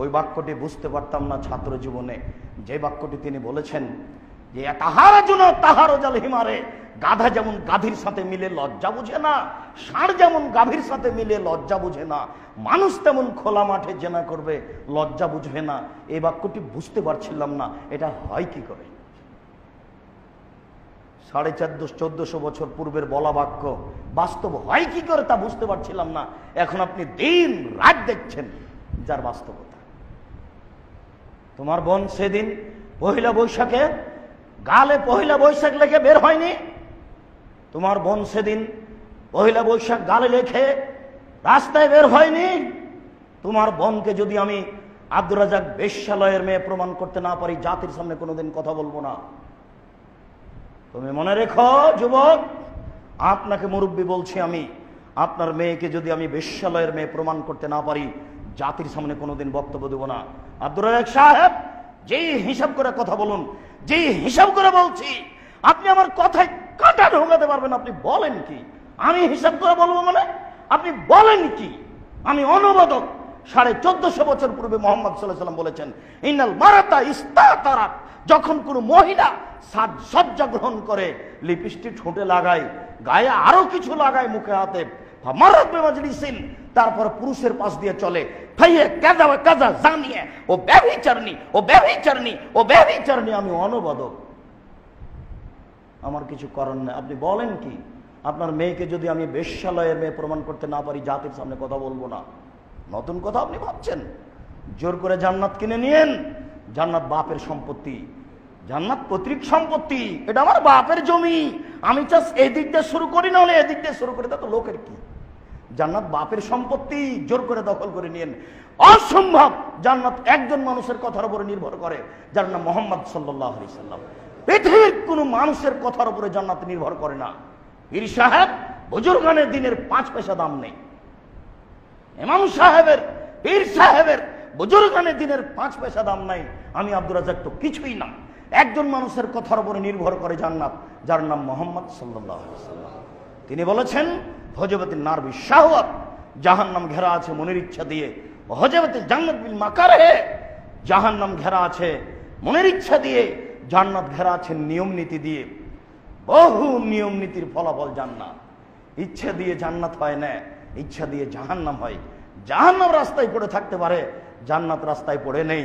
ওই বাক্যটি বুঝতে পারতাম না ছাত্র জীবনে। যে বাক্যটি তিনি বলেছেন যে, তাহার জন্য তাহার ও হিমারে, গাধা যেমন গাভীর সাথে মিলে লজ্জা বুঝে না, ষাঁড় যেমন গাভীর সাথে মিলে লজ্জা বুঝে না, মানুষ তেমন খোলা মাঠে জেনা করবে, লজ্জা বুঝবে না। এই বাক্যটি বুঝতে পারছিলাম না, এটা হয় কি করে? সাড়ে চারশো চোদ্দশো বছর পূর্বের বলা বাক্য। বাস্তব হয় কি করে তা বুঝতে পারছিলাম না। এখন আপনি দিন রাত দেখছেন যার বাস্তবতা। তোমার বোন সেদিন পহিলা বৈশাখে, গালে পহিলা বৈশাখ লেখে বের হয়নি। তোমার বোন সেদিন পহিলা বৈশাখ গালে লেখে রাস্তায় বের হয়নি। তোমার বোনকে যদি আমি আব্দুর রাজাক বেশ্যালয়ের মেয়ে প্রমাণ করতে না পারি, জাতির সামনে কোনোদিন কথা বলব না। তুমি মনে রেখো, যুবক, আপনাকে মুরব্বী বলছি আমি। আপনার মেয়েকে যদি আমি বেশ্যালয়ের মেয়ে প্রমাণ করতে না পারি, জাতির সামনে কোনোদিন বক্তব্য দেব না। আব্দুর রাজাক সাহেব, যেই হিসাব করে কথা বলুন, যেই হিসাব করে বলছি, আপনি আমার কথায় কাটা ঢোকাতে পারবেন, আপনি বলেন কি? আমি হিসাব করে বলব মানে আপনি বলেন কি? আমি অনুবাদক সাড়ে চোদ্দশো বছর পূর্বে মোহাম্মদ সাল্লাহ সাল্লাম বলেছেন ইনাল মারাতা ইস্তা তারা যখন কোনো মহিলা সাজ সজ্জা গ্রহণ করে, লিপস্টিক ঠোঁটে লাগায়, গায়ে আরও কিছু লাগায় মুখে হাতে তারপর পুরুষের পাশ দিয়ে চলে ও ও ও আমি অনুবাদক। আমার কিছু করার নেই। আপনি বলেন কি? আপনার মেয়েকে যদি আমি বেশ্যালয়ের মেয়ে প্রমাণ করতে না পারি, জাতির সামনে কথা বলব না। নতুন কথা আপনি ভাবছেন। জোর করে জান্নাত কিনে নিয়েন। জান্নাত বাপের সম্পত্তি। জান্নাত পৈতৃক সম্পত্তি। এটা আমার বাপের জমি। আমি চাষ এদিক দিয়ে শুরু করি না হলে এদিক দিয়ে শুরু করি, তা লোকের কি? জান্নাত বাপের সম্পত্তি, জোর করে দখল করে নিয়েন। অসম্ভব! জান্নাত একজন মানুষের কথার উপরে নির্ভর করে, যার নাম মোহাম্মদ সাল্লাহ সাল্লাম। পৃথিবীর কোনো মানুষের কথার উপরে জান্নাত নির্ভর করে না। পীর সাহেব, বুজুর্গানের দিনের পাঁচ পয়সা দাম নেই। ইমাম সাহেবের, পীর সাহেবের বুজুর্গানের দিনের পাঁচ পয়সা দাম নাই। আমি আব্দুর রাজাক তো কিছুই না। একজন মানুষের কথার উপরে নির্ভর করে জান্নাত, যার নাম মোহাম্মদ সাল্লাহ তিনি বলেছেন হজবতী নারবি শাহওয়াত জাহান নাম ঘেরা আছে মনের ইচ্ছা দিয়ে। হজবতী জান্নাত বিল মাকার হে জাহান নাম ঘেরা আছে মনের ইচ্ছা দিয়ে। জান্নাত ঘেরা আছে নিয়ম নীতি দিয়ে। বহু নিয়ম নীতির ফলাফল জান্নাত। ইচ্ছে দিয়ে জান্নাত হয় না। ইচ্ছা দিয়ে জাহান্নাম হয়। জাহান্নাম রাস্তায় পড়ে থাকতে পারে জান্নাত রাস্তায় পড়ে নেই।